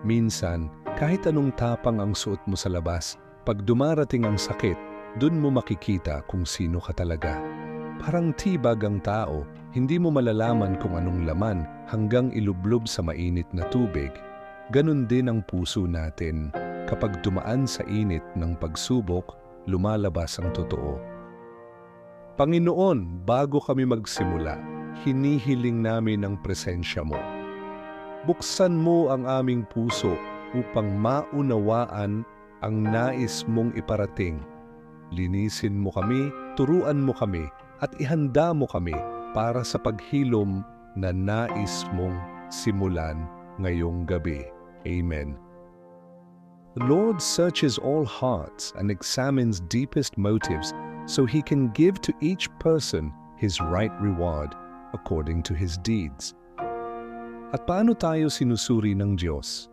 Minsan, kahit anong tapang ang suot mo sa labas, pag dumarating ang sakit, dun mo makikita kung sino ka talaga. Parang tibag ang tao, hindi mo malalaman kung anong laman hanggang ilublob sa mainit na tubig. Ganon din ang puso natin. Kapag dumaan sa init ng pagsubok, lumalabas ang totoo. Panginoon, bago kami magsimula, hinihiling namin ang presensya mo. Buksan mo ang aming puso upang maunawaan ang nais mong iparating. Linisin mo kami, turuan mo kami, at ihanda mo kami para sa paghilom na nais mong simulan ngayong gabi. Amen. The Lord searches all hearts and examines deepest motives so he can give to each person his right reward according to his deeds. At paano tayo sinusuri ng Diyos?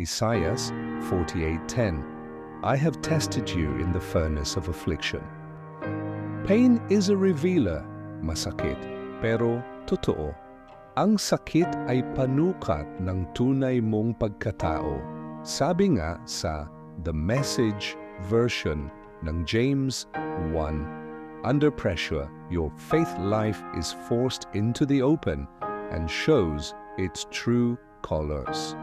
Isaiah 48.10 I have tested you in the furnace of affliction. Pain is a revealer, masakit, pero totoo. Ang sakit ay panukat ng tunay mong pagkatao. Sabi nga sa The Message version ng James 1, Under pressure, your faith life is forced into the open and shows its true colors.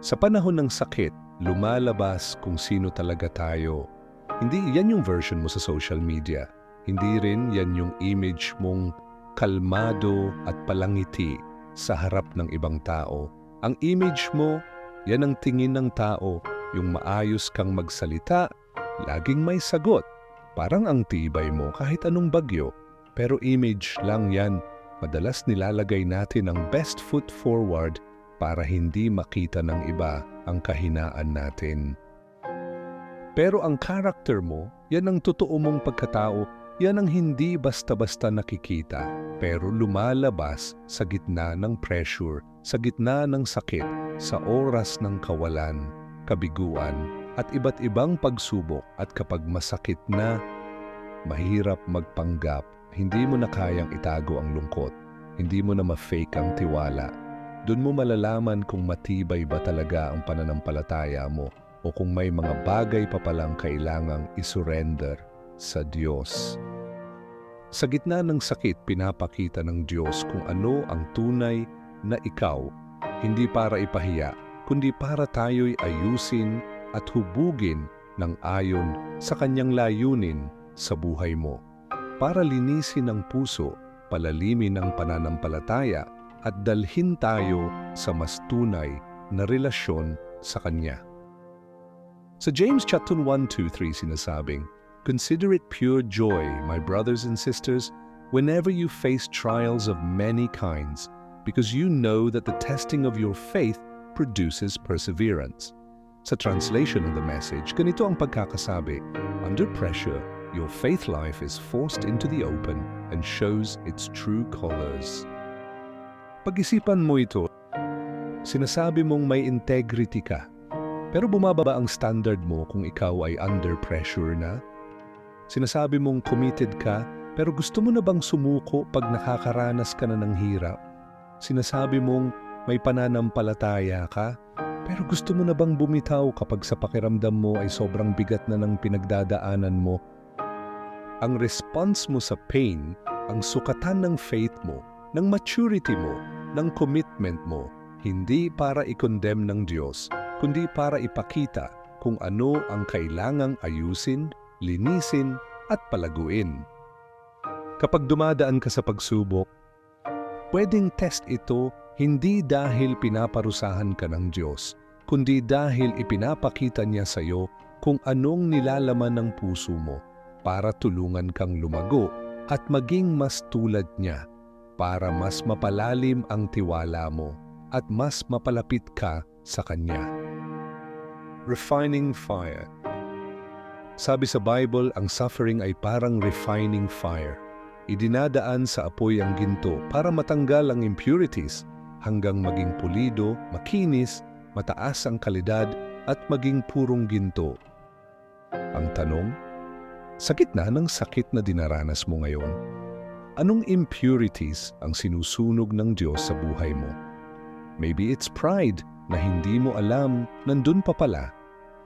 Sa panahon ng sakit, lumalabas kung sino talaga tayo. Hindi yan yung version mo sa social media. Hindi rin yan yung image mong kalmado at palangiti sa harap ng ibang tao. Ang image mo, yan ang tingin ng tao, yung maayos kang magsalita, laging may sagot. Parang ang tibay mo kahit anong bagyo. Pero image lang yan. Madalas nilalagay natin ang best foot forward para hindi makita ng iba ang kahinaan natin. Pero ang character mo, yan ang totoo mong pagkatao, yan ang hindi basta-basta nakikita, pero lumalabas sa gitna ng pressure, sa gitna ng sakit, sa oras ng kawalan, kabiguan, at iba't ibang pagsubok at kapag masakit na, mahirap magpanggap, hindi mo na kayang itago ang lungkot, hindi mo na ma-fake ang tiwala. Doon mo malalaman kung matibay ba talaga ang pananampalataya mo o kung may mga bagay pa palang kailangang isurrender sa Diyos. Sa gitna ng sakit, pinapakita ng Diyos kung ano ang tunay na ikaw, hindi para ipahiya, kundi para tayo'y ayusin at hubugin ng ayon sa kanyang layunin sa buhay mo. Para linisin ang puso, palalimin ang pananampalataya at dalhin tayo sa mas tunay na relasyon sa Kanya. Sa James chapter 1, 2, 3 sinasabing, Consider it pure joy, my brothers and sisters, whenever you face trials of many kinds, because you know that the testing of your faith produces perseverance. Sa translation of the message, ganito ang pagkakasabi, Under pressure, your faith life is forced into the open and shows its true colors. Pag-isipan mo ito, sinasabi mong may integrity ka, pero bumababa ang standard mo kung ikaw ay under pressure na? Sinasabi mong committed ka, pero gusto mo na bang sumuko pag nakakaranas ka na ng hirap? Sinasabi mong may pananampalataya ka, pero gusto mo na bang bumitaw kapag sa pakiramdam mo ay sobrang bigat na ng pinagdadaanan mo? Ang response mo sa pain, ang sukatan ng faith mo, ng maturity mo, ng commitment mo, hindi para i-condemn ng Diyos, kundi para ipakita kung ano ang kailangang ayusin, linisin, at palaguin. Kapag dumadaan ka sa pagsubok, pwedeng test ito hindi dahil pinaparusahan ka ng Diyos, kundi dahil ipinapakita niya sa iyo kung anong nilalaman ng puso mo para tulungan kang lumago at maging mas tulad niya para mas mapalalim ang tiwala mo at mas mapalapit ka sa Kanya. Refining Fire Sabi sa Bible, ang suffering ay parang refining fire. Idinadaan sa apoy ang ginto para matanggal ang impurities hanggang maging pulido, makinis, mataas ang kalidad at maging purong ginto. Ang tanong, sa gitna ng sakit na dinaranas mo ngayon, anong impurities ang sinusunog ng Diyos sa buhay mo? Maybe it's pride na hindi mo alam nandun pa pala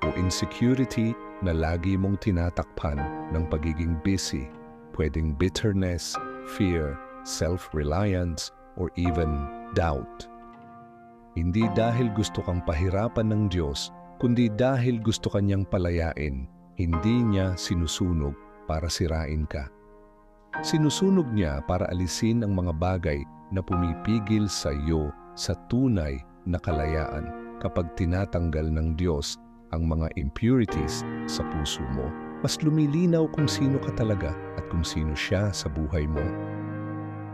o insecurity na lagi mong tinatakpan ng pagiging busy, pwedeng bitterness, fear, self-reliance, or even doubt. Hindi dahil gusto kang pahirapan ng Diyos, kundi dahil gusto kanyang palayain, hindi niya sinusunog para sirain ka. Sinusunog niya para alisin ang mga bagay na pumipigil sa iyo sa tunay na kalayaan kapag tinatanggal ng Diyos ang mga impurities sa puso mo. Mas lumilinaw kung sino ka talaga at kung sino siya sa buhay mo.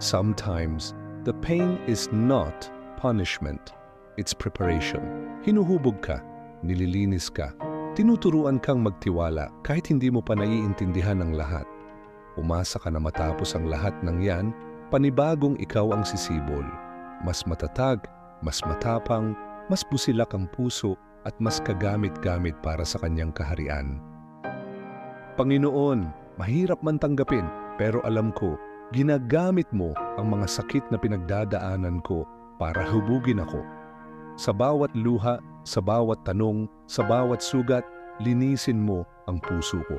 Sometimes, the pain is not punishment. It's preparation. Hinuhubog ka, nililinis ka, tinuturuan kang magtiwala kahit hindi mo pa naiintindihan ang lahat. Umasa ka na matapos ang lahat ng yan, panibagong ikaw ang sisibol. Mas matatag, mas matapang, mas busilak ang puso at mas kagamit-gamit para sa kanyang kaharian. Panginoon, mahirap man tanggapin pero alam ko, ginagamit mo ang mga sakit na pinagdadaanan ko para hubugin ako. Sa bawat luha, sa bawat tanong, sa bawat sugat, linisin mo ang puso ko.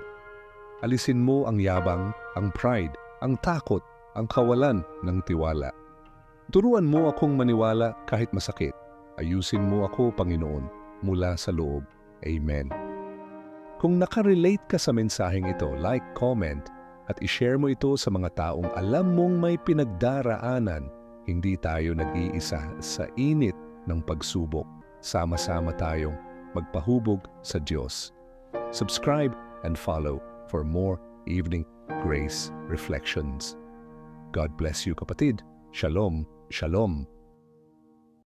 Alisin mo ang yabang, ang pride, ang takot, ang kawalan ng tiwala. Turuan mo akong maniwala kahit masakit. Ayusin mo ako, Panginoon, mula sa loob. Amen. Kung nakarelate ka sa mensaheng ito, like, comment, at ishare mo ito sa mga taong alam mong may pinagdaraanan, hindi tayo nag-iisa sa init ng pagsubok. Sama-sama tayong magpahubog sa Diyos. Subscribe and follow for more evening grace reflections. God bless you kapatid. Shalom, shalom.